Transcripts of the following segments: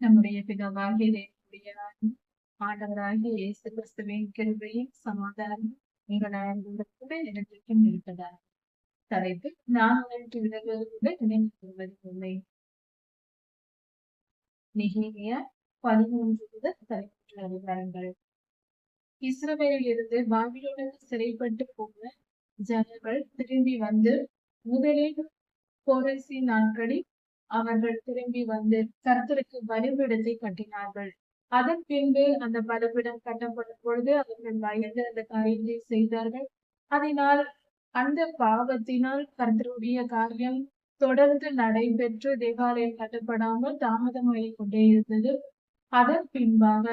நம்முடைய பிதாவாகிய தேவனுடைய ஆண்டவராகிய இயேசு கிறிஸ்துவின் கிருபையும் சமாதானம் உங்கள் அனைவரோடு என்றைக்கும் இருப்பதாக தலைப்பு நான் உனக்கு விலகுவதை நினைவு கொள்வது இல்லை நிகழ்ச்சிய பதிமூன்று முதல் தலைப்பு அதிகாரங்கள் இஸ்ரவேலில் இருந்து பாபிலோனுக்கு சிறைப்பட்டு போன ஜனங்கள் திரும்பி வந்து முதலில் போரசி நாட்களில் அவர்கள் திரும்பி வந்து கர்த்தருக்கு பலிபீடத்தை கட்டினார்கள். அதன் பின்பு அந்த பலிபீடம் கட்டப்படும் பொழுது அவர்கள் பயந்து அந்த காரியத்தை செய்தார்கள். அதனால் அந்த பாவத்தினால் கர்த்தருடைய காரியம் தொடர்ந்து நடைபெற்று தேவாலயம் கட்டப்படாமல் தாமதமாகிக் கொண்டே இருந்தது. அதன் பின்பாக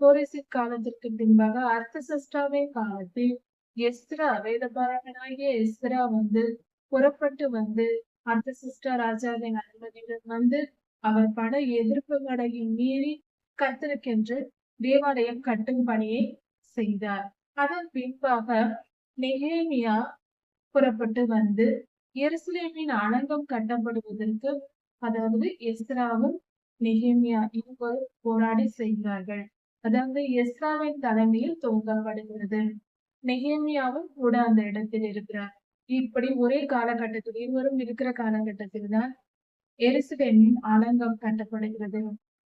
போரிசி காலத்திற்கு பின்பாக அர்த்தசஷ்டாவின் காலத்தில் எஸ்ரா வேதபாரகனாகிய எஸ்ரா வந்து புறப்பட்டு வந்து அர்த்தசிஷ்டா ராஜாவின் அனுமதியுடன் வந்து அவர் பட எதிர்ப்புகளை மீறி கத்திருக்கென்று தேவாலயம் கட்டும் பணியை செய்தார். அதன் பின்பாக நெகேமியா புறப்பட்டு வந்து எருசலேமின் அனங்கம் கட்டப்படுவதற்கு அதாவது எஸ்ராவும் நெகேமியா இருவர் போராடி செய்கிறார்கள் அதாவது எஸ்ராவின் தலைமையில் துவங்கப்படுகிறது நெகேமியாவும் கூட அந்த இடத்தில் இருக்கிறார். இப்படி ஒரே காலகட்டத்தில் இருவரும் இருக்கிற காலகட்டத்தில் தான் எருசலேமின் ஆலங்கம் கட்டப்படுகிறது.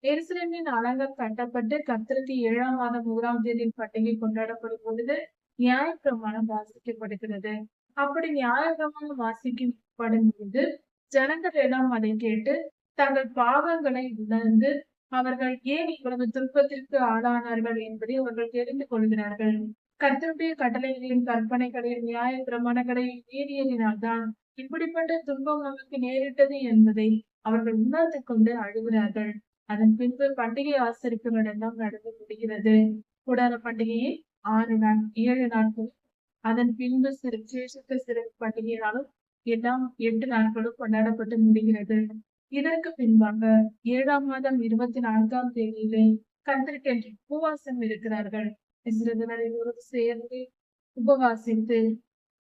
எருசலேமின் ஆலங்கம் கட்டப்பட்டு கத்திரத்தி ஏழாம் மாதம் மூன்றாம் தேதி பண்டிகை கொண்டாடப்படும் பொழுது நியாயப்பிரமாணம் வாசிக்கப்படுகிறது. அப்படி நியாயப்பிரமாணம் வாசிக்கப்படும் பொழுது ஜனங்கள் எல்லாம் அதை கேட்டு தங்கள் பாவங்களை உணர்ந்து அவர்கள் ஏன் இவ்வளவு துன்பத்திற்கு ஆளானார்கள் என்பதை அவர்கள் தெரிந்து கொள்கிறார்கள். கர்த்தருடைய கட்டளைகளின் கற்பனைகளின் நியாய பிரமாணங்களை மீறியதினால்தான் இப்படிப்பட்ட துன்பம் நமக்கு நேரிட்டது என்பதை அவர்கள் உணர்ந்து கொண்டு அழுகிறார்கள். அதன் பின்பு பண்டிகை ஆசரிப்புகள் எல்லாம் நடந்து முடிகிறது. கூடார பண்டிகையை ஆறு நாள் ஏழு நாட்கள் அதன் பின்பு சிறு சேஷத்து சிறப்பு பண்டிகையினாலும் எல்லாம் எட்டு நாட்களும் கொண்டாடப்பட்டு முடிகிறது. இதற்கு பின்பாக ஏழாம் மாதம் இருபத்தி நான்காம் தேதியிலே கத்திரிக்கென்று உபவாசம் இருக்கிறார்கள். இஸ்ரவேலர் சேர்ந்து உபவாசித்து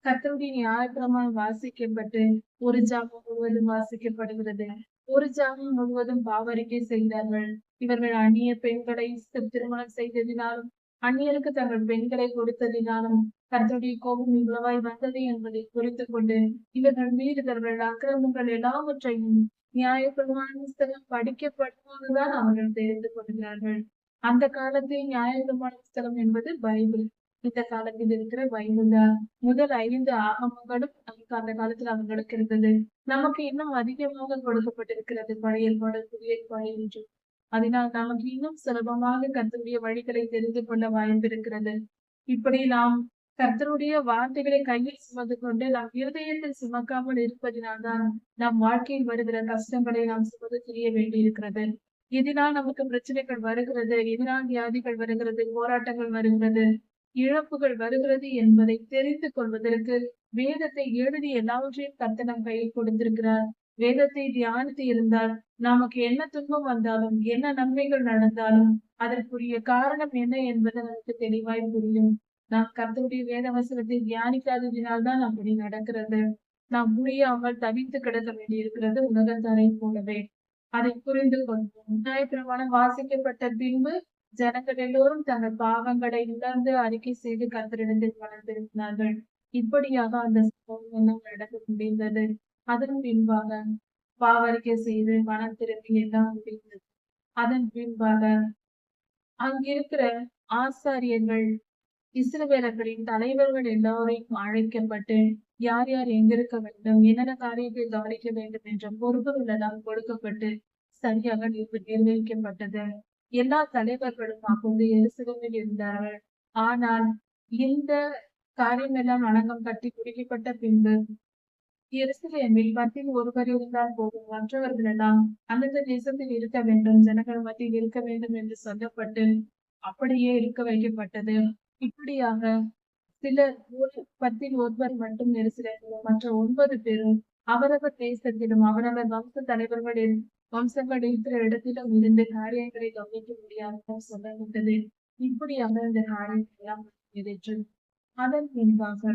கத்தருடைய நியாயப்பிரமாணம் வாசிக்கப்பட்டு ஒரு ஜாமம் முழுவதும் வாசிக்கப்படுகிறது. ஒரு ஜாமம் முழுவதும் பாவரிக்கை செய்தார்கள். இவர்கள் அந்நிய பெண்களை திருமணம் செய்ததினாலும் அந்நியருக்கு தங்கள் பெண்களை கொடுத்ததினாலும் கர்த்தருடைய கோபம் இவ்வளவாய் வந்தது என்பதை குறித்து கொண்டு இவர்கள் மீறுதல்கள் அக்கிரமங்கள் எல்லாவற்றையும் நியாயப்பிரமாண புஸ்தகம் படிக்கப்படுவதுதான் அவர்கள் தெரிந்து கொள்கிறார்கள். அந்த காலத்தில் நியாயப்பிரமாண ஸ்தலம் என்பது பைபிள். இந்த காலத்தில் இருக்கிற பைபிள் முதல் ஐந்து ஆகமங்களும் நமக்கு அந்த காலத்தில் அவங்களுக்கு இருந்தது. நமக்கு இன்னும் அதிகமாக கொடுக்கப்பட்டிருக்கிறது பழைய ஏற்பாடு புதிய ஏற்பாடு என்று. அதனால் நமக்கு இன்னும் சுலபமாக கத்தருடைய வழிகளை தெரிந்து கொள்ள வாய்ந்திருக்கிறது இப்படி நாம் கர்த்தருடைய வார்த்தைகளை கையில் சுமந்து கொண்டு நாம் இருதயத்தில் சுமக்காமல் இருப்பதினால்தான் நம் வாழ்க்கையில் வருகிற கஷ்டங்களை நாம் சுமந்து தெரிய வேண்டியிருக்கிறது. இதனால் நமக்கு பிரச்சனைகள் வருகிறது? இதனால் வியாதிகள் வருகிறது? போராட்டங்கள் வருகிறது? இழப்புகள் வருகிறது என்பதை தெரிந்து கொள்வதற்கு வேதத்தை எழுதி எல்லாவற்றையும் கத்த நம் கையில் கொடுத்திருக்கிறார். வேதத்தை தியானித்து இருந்தால் நமக்கு என்ன துன்பம் வந்தாலும் என்ன நன்மைகள் நடந்தாலும் அதற்குரிய காரணம் என்ன என்பது நமக்கு தெளிவாய் புரியும். நாம் கர்த்தருடைய வேத வசனத்தை தியானிக்காததினால்தான் அப்படி நடக்கிறது. நாம் முடியாமல் தவித்து கிடக்க வேண்டியிருக்கிறது உலகத்தாரை போலவே. அதை புரிந்து கொள்வோம். பிரமாணம் வாசிக்கப்பட்ட பின்பு ஜனங்கள் எல்லோரும் தங்கள் பாவங்களை உணர்ந்து அறிக்கை செய்து கர்த்தரிடத்தில் வளர்ந்திருக்கிறார்கள் இப்படியாக அந்த சம்பவம் எல்லாம் நடக்க முடிந்தது அதன் பின்பாக பாவரிக்கை செய்து மனம் திரும்பி எல்லாம் முடிந்தது. அதன் பின்பாக அங்கிருக்கிற ஆசாரியர்கள் இஸ்ரவேலர்களின் தலைவர்கள் எல்லோரையும் அழைக்கப்பட்டு யார் யார் எங்கிருக்க வேண்டும்? என்னென்ன காரியத்தை கவனிக்க வேண்டும் என்ற பொறுப்புகள் எல்லாம் கொடுக்கப்பட்டு சரியாக நிர்வகிக்கப்பட்டது. எல்லா தலைவர்களும் அப்போது எருசலேமில் இருந்தார்கள். ஆனால் இந்த காரியம் எல்லாம் கட்டி குடிக்கப்பட்ட பின்பு எருசலேமில் பத்தில் ஒருவர் இருந்தால் போதும். மற்றவர்கள் எல்லாம் அந்தந்த தேசத்தில் இருக்க வேண்டும். ஜனங்கள் மத்தியில் இருக்க வேண்டும் என்று சொல்லப்பட்டு அப்படியே இருக்க வைக்கப்பட்டது. இப்படியாக சிலர் ஒரு பத்தில் ஒருவர் மட்டும் எருசலேமிலும் மற்ற ஒன்பது பேரும் அவரவர் தேசத்திலும் அவரவர் வம்ச தலைவர்களின் வம்சங்கள் இருக்கிற இடத்திலும் இருந்து காரியங்களை கவனிக்க முடியாமல் சொல்லப்பட்டது. இப்படியாக இந்த காரியங்களெல்லாம் நிறைவேற்று. அதன் பின்பாக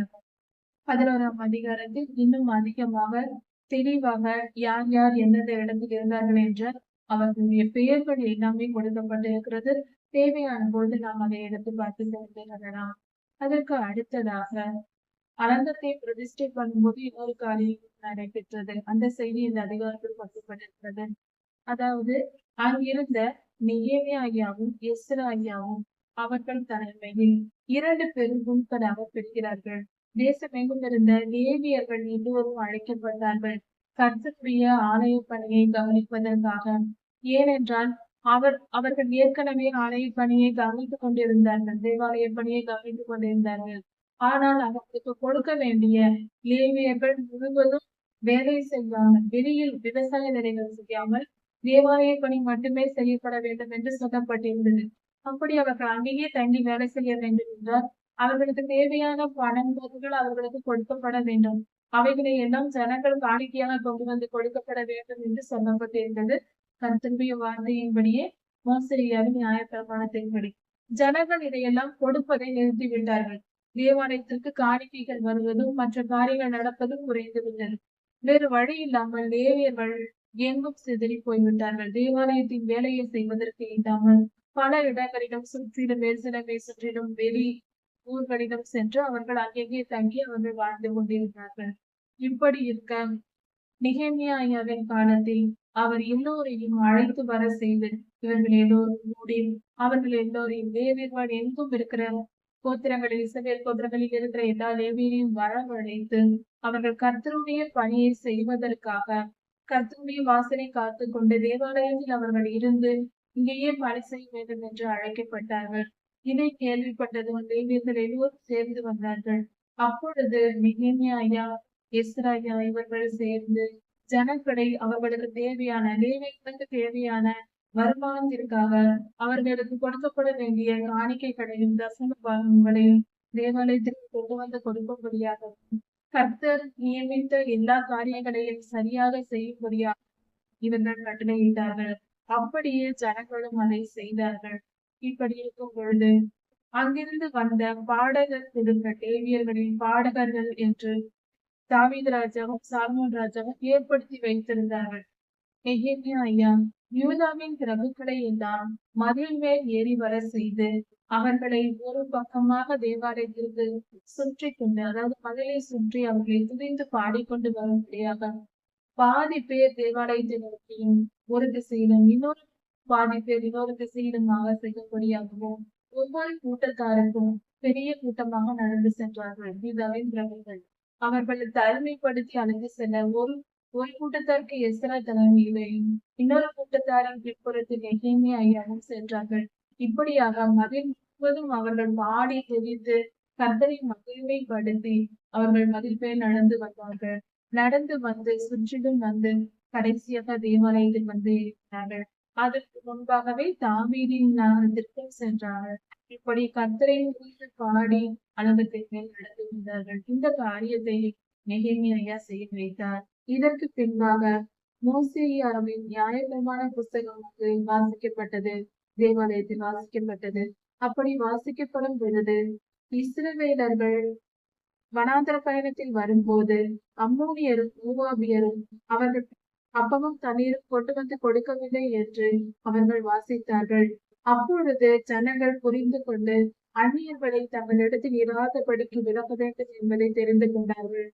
பதினோராம் அதிகாரத்தில் இன்னும் அதிகமாக தெளிவாக யார் யார் எந்தெந்த இடத்தில் இருந்தார்கள் என்ற அவர்களுடைய பெயர்கள் எல்லாமே கொடுக்கப்பட்டிருக்கிறது. தேவையான பொழுது நாம் அதை எடுத்து பார்த்து தெரிந்து கொள்ளலாம் அதற்கு அடுத்ததாக அனந்தத்தை பிரதிஷ்டை பண்ணும்போது இன்னொரு காரியம் நடைபெற்றது. அந்த செய்தி இந்த அதிகாரத்தில் பகிரப்பட்டிருக்கிறது அதாவது அங்கிருந்த நெகேமியாவும் எஸ்ராயாவும் அவர்கள் தலைமையில் இரண்டு பெரும் குழுக்களாக பிரிக்கிறார்கள் தேசமெங்கும் இருந்த லேவியர்கள் இருவரும் அழைக்கப்பட்டார்கள். கர்த்தருடைய ஆலய பணியை கவனிப்பதற்காக. ஏனென்றால் அவர் அவர்கள் ஏற்கனவே ஆலய பணியை கவனித்துக் கொண்டிருந்தார்கள் தேவாலய பணியை கவனித்துக் கொண்டிருந்தார்கள். ஆனால் அவர்களுக்கு கொடுக்க வேண்டிய லேவியர்கள் முழுவதும் வேலை செய்வாங்க. வெளியில் விவசாய வேலைகள் செய்யாமல் தேவாலய பணி மட்டுமே செய்யப்பட வேண்டும் என்று சொல்லப்பட்டிருந்தது. அப்படி அவர்கள் அங்கேயே தங்கி வேலை செய்ய வேண்டும் என்றால் அவர்களுக்கு தேவையான பணம் பொருட்கள் அவர்களுக்கு கொடுக்கப்பட வேண்டும். அவைகளை எல்லாம் ஜனங்கள் காணிக்கையாக கொண்டு வந்து கொடுக்கப்பட வேண்டும் என்று சொல்லப்பட்டிருந்தது. கர்த்தருடைய வார்த்தையின்படியே மோசடியாரும் நியாய பிரமாணத்தின்படி ஜனங்கள் இதையெல்லாம் கொடுப்பதை நிறுத்திவிட்டார்கள் தேவாலயத்திற்கு காணிக்கைகள் வருவதும் மற்ற காரியங்கள் நடப்பதும் குறைந்து விட்டது. வேறு வழி இல்லாமல் லேவியர்கள் எங்கும் சிதறி போய்விட்டார்கள். தேவாலயத்தின் வேலையை செய்வதற்கு இல்லாமல் பல இடங்களிலும் சுற்றிலும் வேறுசிலமை சுற்றிலும் வெளி ஊர்களிடம் சென்று அவர்கள் அங்கேயே தங்கி அவர்கள் வாழ்ந்து கொண்டிருந்தார்கள். இப்படி இருக்க நிகேமியாவின் காலத்தில் அவர் எல்லோரையும் அழைத்து வர செய்து இவர்கள் எல்லோரும் மூடி அவர்கள் எல்லோரையும் லேவியர்கள் எங்கும் இருக்கிற கோத்திரங்களில் இசவேல் கோத்திரங்களில் இருக்கிற எல்லா லேவியரையும் வரவழைத்து அவர்கள் கர்த்தருடைய பணியை செய்வதற்காக கர்த்தருடைய வாசனை காத்து கொண்டு தேவாலயத்தில் அவர்கள் இருந்து இங்கேயே பணி செய்ய வேண்டும் என்று அழைக்கப்பட்டார்கள். இதை கேள்விப்பட்டதும் லேவியர்கள் எல்லோரும் சேர்ந்து வந்தார்கள். அப்பொழுது மிகேமியா எஸ்ராயா இவர்கள் சேர்ந்து ஜனங்களை அவர்களுக்கு தேவையான லேவியர்களுக்கு தேவையான வருமானத்திற்காக அவர்களுக்கு கொடுக்கப்பட வேண்டிய காணிக்கைகளையும் தசம பாகங்களையும் தேவாலயத்திற்கு கொண்டு வந்து கொடுக்கும்படியாக கர்த்தர் நியமித்த எல்லா காரியங்களையும் சரியாக செய்யும்படியாக இவர்கள் கட்டளையிட்டார்கள். அப்படியே ஜனங்களும் அதை செய்தார்கள். இப்படி இருக்கும் பொழுது அங்கிருந்து வந்த பாடகர் திரும்ப லேவியர்களின் பாடகர்கள் என்று தாவீது ராஜாவும் சால்மோன் ராஜாவும் ஏற்படுத்தி வைத்திருந்தார்கள். நெகேமியா ஐயா யூதாவின் பிரபுக்களை எல்லாம் மதில் மேல் ஏறி வர செய்து அவர்களை ஒரு பக்கமாக தேவாலயத்திற்கு சுற்றி கொண்டு அதாவது மதிலை சுற்றி அவர்களை துதிந்து பாடிக்கொண்டு வரும்படியாக பாதி பேர் தேவாலயத்தை நோக்கியும் ஒரு திசையிலும் இன்னொரு பாதி பேர் இன்னொரு திசையிலுமாக செய்யும்படியாகவும் ஒவ்வொரு கூட்டத்தாருக்கும் பெரிய கூட்டமாக நடந்து சென்றார்கள். யூதாவின் பிரபுகள் அவர்களை தலைமைப்படுத்தி அழைந்து செல்ல ஒரு ஒரு கூட்டத்தாருக்கு எஸ்ரா தலைமையிலையும் இன்னொரு கூட்டத்தாரின் பிற்புறத்தில் எகிமே ஐயாவும் சென்றார்கள். இப்படியாக மதில் முழுவதும் அவர்கள் பாடி தெரிந்து கர்த்தரை மகிழ்மைப்படுத்தி அவர்கள் மதில் நடந்து வந்தார்கள். நடந்து வந்து சுற்றிலும் வந்து கடைசியாக தேவாலயத்தில் வந்து இருக்கிறார்கள் அதற்கு முன்பாகவே தாவீதின் நகரத்திற்கு சென்றார்கள். இப்படி கர்த்தரின் குறித்து பாடி அனுபவத்தின் நடந்து வந்தார்கள் இந்த காரியத்தை நெகேமியா செய்து வைத்தார் இதற்கு பின்பாக மோசேயாவின் நியாயபிரமான புஸ்தகம் வாசிக்கப்பட்டது தேவாலயத்தில் வாசிக்கப்பட்டது. அப்படி வாசிக்கப்படும் பொழுது இஸ்ரவேலர்கள் வனாந்தர பயணத்தில் வரும்போது அம்மோனியரும் மூவாபியரும் அவர்கள் அப்பமும் தண்ணீரும் கொண்டு வந்து கொடுக்கவில்லை என்று அவர்கள் வாசித்தார்கள். அப்பொழுது ஜனங்கள் புரிந்து கொண்டு அந்நியர்களை தங்களிடத்தில் இராதபடிக்கு விலக வேண்டும் என்பதை தெரிந்து கொண்டார்கள்.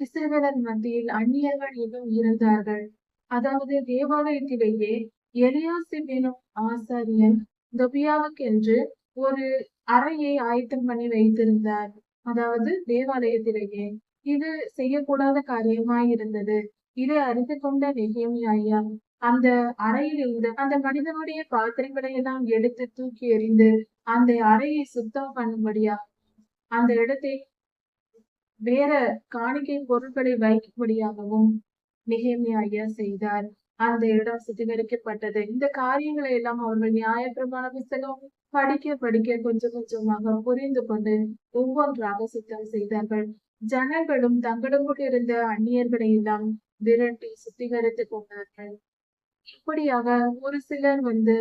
இசைவேலர் மத்தியில் அந்நியர்கள் இன்னும் இருந்தார்கள். அதாவது தேவாலயத்திலேயே எலியாசிப் எனும் ஆசாரியன் தொபியாவுக்கென்று ஒரு அறையை ஆயத்தம் பண்ணி வைத்திருந்தார். அதாவது தேவாலயத்திலேயே. இது செய்யக்கூடாத காரியமாய் இருந்தது இதை அறிந்து கொண்ட நெகேமி ஐயா அந்த அறையில் இருந்த அந்த மனிதனுடைய பாத்திரங்களை எல்லாம் எடுத்து தூக்கி எறிந்து அந்த அறையை சுத்தம் பண்ணும்படியா அந்த இடத்தை வேற காணிக்கை பொருட்களை வைக்கும்படியாகவும் நெகேமியா செய்தார். அந்த இடம் சுத்திகரிக்கப்பட்டது. இந்த காரியங்களை எல்லாம் அவர்கள் நியாயப்பிரமான புஸ்தகம் படிக்க படிக்க கொஞ்சம் கொஞ்சமாக புரிந்து கொண்டு ஒவ்வொன்றாக சுத்தம் செய்தார்கள். ஜனங்களும் தங்களிடம் இருந்த அந்நியர்களை எல்லாம் விரட்டி சுத்திகரித்து கொண்டார்கள். இப்படியாக ஒரு சிலர் வந்து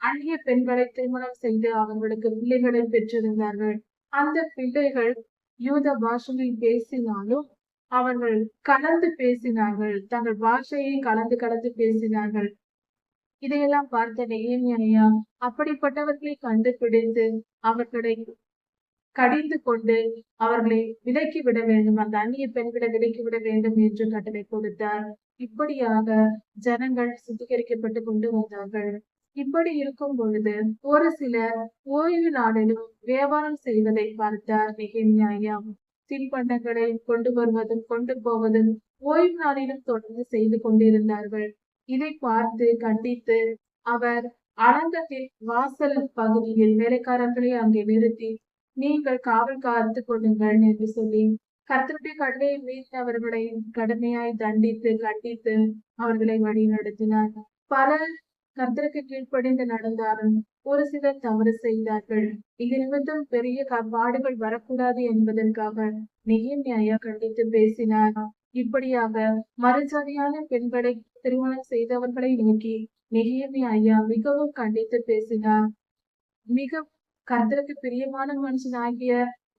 அந்நிய பெண்களை திருமணம் செய்து அவர்களுக்கு பிள்ளைகளை பெற்றிருந்தார்கள். அந்த பிள்ளைகள் யூத பாஷையில் பேசினாலும் அவர்கள் கலந்து பேசினார்கள். தங்கள் பாஷையை கலந்து கலந்து பேசினார்கள். இதையெல்லாம் பார்த்த நெகேமியா அப்படிப்பட்டவர்களை கண்டுபிடித்து அவர்களை கடிந்து கொண்டு அவர்களை விலக்கி விட வேண்டும் அந்த அந்நிய பெண்களை விலக்கி விட வேண்டும் என்று கட்டளை கொடுத்தார். இப்படியாக ஜனங்கள் சுத்திகரிக்கப்பட்டு கொண்டு வந்தார்கள். இப்படி இருக்கும் பொழுது ஒரு சிலர் ஓய்வு நாளிலும் வியாபாரம் செய்வதை பார்த்தார் நியாயம் தின்பண்டங்களை கொண்டு வருவதும் கொண்டு போவதும் ஓய்வு நாளிலும் தொடர்ந்து செய்து கொண்டிருந்தார்கள். இதை பார்த்து கண்டித்து அவர் அலங்கத்தின் வாசல் பகுதியில் வேலைக்காரர்களை அங்கே நிறுத்தி நீங்கள் காவல் காத்து கொள்ளுங்கள் என்று சொல்லி கர்த்தருடைய கடலையை மீறி அவர்களை கடுமையாய் தண்டித்து கண்டித்து அவர்களை வழி நடத்தினார். பலர் கர்த்தருக்கு கீழ்ப்படிந்து நடந்தாலும் ஒரு சிலர் தவறு செய்தார்கள். இது நிமித்தம் பெரிய பாடுகள் வரக்கூடாது என்பதற்காக நெகேமியா கண்டித்து பேசினார் இப்படியாக மறுஜாதியான பெண்களை திருமணம் செய்தவர்களை நோக்கி ஐயா மிகவும் கண்டித்து பேசினார் மிக கர்த்தருக்கு பிரியமான மனுஷனாகிய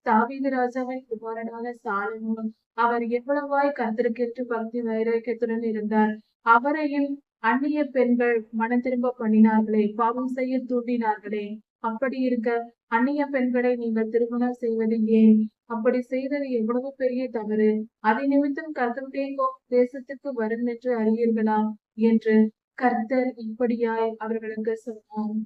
தாவீது ராஜாவின் குமாரனான சாலமோன் அவர் எவ்வளவாய் கர்த்தருக்கென்று பக்தி வைராக்கியத்துடன் இருந்தார். அவரையும் அந்நிய பெண்கள் மனம் திரும்ப பண்ணினார்களே பாவம் செய்ய தூண்டினார்களே. அப்படி இருக்க அந்நிய பெண்களை நீங்கள் திருமணம் செய்வது ஏன்? அப்படி செய்தது எவ்வளவு பெரிய தவறு. அதை நிமித்தம் கர்த்தருடைய தேசத்துக்கு வரும் என்று அறியீர்களா? என்று கர்த்தர் இப்படியாய் அவர்களுக்கு சொன்னார்.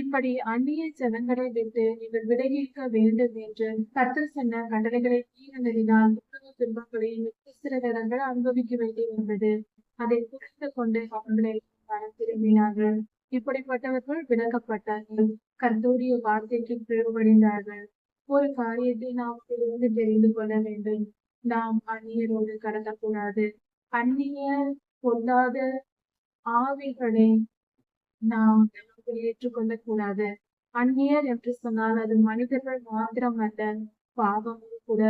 இப்படி அந்நிய ஜனங்களை விட்டு நீங்கள் விலகி வேண்டும் என்று கர்த்தர் சொன்ன கட்டளைகளை மீறினதினால் உலக துன்பங்களை இஸ்ரவேலர்கள் அனுபவிக்க வேண்டி வந்தது அதை புரிந்து கொண்டு அவர்களை மனம் திரும்பினார்கள். இப்படிப்பட்டவர்கள் விளக்கப்பட்டார்கள். கர்த்தருடைய வார்த்தைக்கு பிளவுபடைந்தார்கள். ஒரு காரியத்தை நாம் இருந்து தெரிந்து கொள்ள வேண்டும். நாம் அந்நியரோடு கடத்தக்கூடாது. அந்நிய பொல்லாத ஆவிகளை நாம் நமக்குள் ஏற்றுக்கொள்ள கூடாது அந்நியர் என்று சொன்னால் அது மனிதர்கள் மாத்திரம் அல்ல பாவமும் கூட.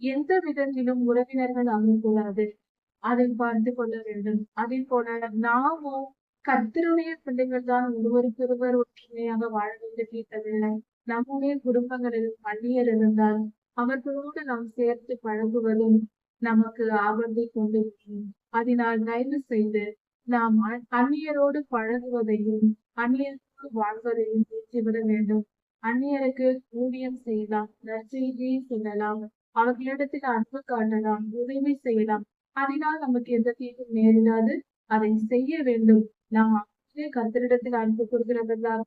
எந்த விதத்திலும் உறவினர்கள் ஆகக்கூடாது. அதை பார்த்து கொள்ள வேண்டும். அதே போல நாமும் கர்த்தருடைய பிள்ளைகள் தான் ஒருவருக்கொருவர் ஒற்றுமையாக வாழ வேண்டும் கேட்டதில்லை. நம்முடைய குடும்பங்களில் அந்நியர் இருந்தால் அவர்களோடு நாம் சேர்த்து பழகுவதும் நமக்கு ஆபத்தை கொண்டு அதனால் தயவு செய்து நாம் அந்நியரோடு பழகுவதையும் அந்நியரோடு வாழ்வதையும் நிறுத்திவிட வேண்டும். அந்நியருக்கு ஊதியம் செய்யலாம் நற்செய்தியை சொல்லலாம் அவர்களிடத்தில் அன்பு காட்டலாம் உதவி செய்யலாம். அதனால் நமக்கு எந்த தீங்கும் நேரிடாது. அதை செய்ய வேண்டும். நாம் அப்படியே கத்தரிடத்தில் அன்பு கூறுகிறவர்களாக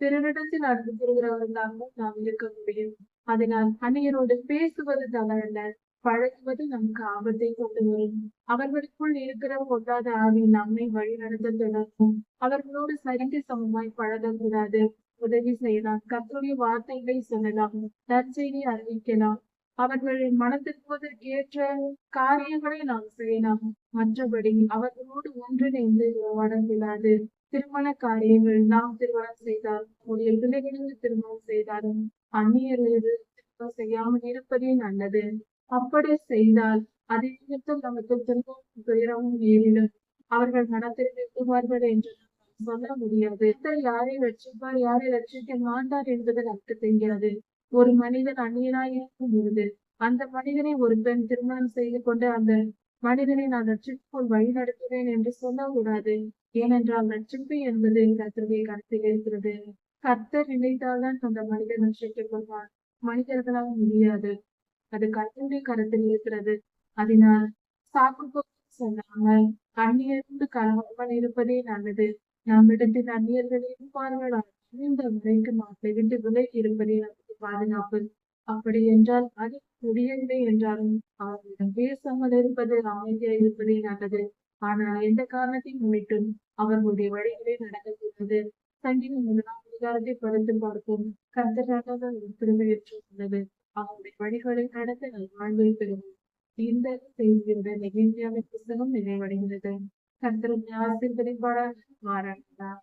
பிறரிடத்தில் அன்பு கூறுகிறவர்களாகவும் நாம் இருக்க முடியும். அதனால் அந்நியரோடு பேசுவது தவறல்ல. பழகுவது நமக்கு ஆபத்தை கொண்டு வரும். அவர்களுக்குள் இருக்கிற பொல்லாத ஆவி நம்மை வழி நடத்த தொடங்கும். அவர்களோடு சரிந்து சமமாய் பழகக்கூடாது. உதவி செய்யலாம். கத்துடைய வார்த்தைகளை சொல்லலாம். நற்செய்தி அறிவிக்கலாம். அவர்கள் மனத்திற்பதற்கேற்ற காரியங்களை நாம் செய்யலாம். மற்றபடி அவர்களோடு ஒன்றிணைந்து உறவாடக்கூடாது திருமண காரியங்கள் நாம் திருமணம் செய்தால் உடைய பிள்ளைகளுக்கு திருமணம் செய்தாலும் அந்நியர்களோடு திருமணம் செய்யாமல் இருப்பதே நல்லது. அப்படி செய்தால் அதை நிமித்தம் நமக்கு திரும்பவும் துயரமும் நேரிடும் அவர்கள் மனத்தில் நிறுத்துவார்கள் என்று சொல்ல முடியாது. யாரை ரட்சிப்பார் யாரை ரட்சிக்க மாட்டார் என்பது நமக்கு தெரிகிறது ஒரு மனிதன் அந்நியனாய் இருக்கும் பொழுது அந்த மனிதனை ஒரு பெண் திருமணம் செய்து கொண்டு அந்த மனிதனை நான் ரட்சிப்புக்குள் வழி நடத்துவேன் என்று சொல்லக்கூடாது. ஏனென்றால் ரட்சிப்பு என்பது கர்த்தருடைய கருத்தில் இருக்கிறது. கர்த்தர் நினைத்தால்தான் அந்த மனிதன் ரட்சித்துக் கொள்வான் மனிதர்களால் முடியாது. அது கர்த்தருடைய கருத்தில் இருக்கிறது. அதனால் சாக்கு சொல்லாமல் அந்நியரோடு கலவாமல் இருப்பதே நல்லது. நம்மிடத்தில் அந்நியர்கள் இருப்பார்கள் இந்த வரைக்கு மாட்டை விட்டு விலகி இருப்பதே நமக்கு பாதுகாப்பு. அப்படி என்றால் அது முடியவில்லை என்றாலும் அவர்களிடம் பேசாமல் இருப்பது அமைதியாக இருப்பதே நல்லது. ஆனால் எந்த காரணத்தையும் முன்னிட்டும் அவர்களுடைய வழிகளே நடக்கக்கூடாது. சங்கீதம் முதலாம் அதிகாரத்தை படுத்து பார்ப்போம். கந்தராக திரும்ப ஏற்றுக்கொண்டது. அவருடைய வழிகளை நடத்த நல் வாழ்வை பெறுவோம் இந்த செய்தியுடன் நெகிழ்ச்சியான புத்தகம் நிறைவடைகிறது. கர்த்தருடைய ஆசிர்வதிப்பாளர் மாறாட்டார்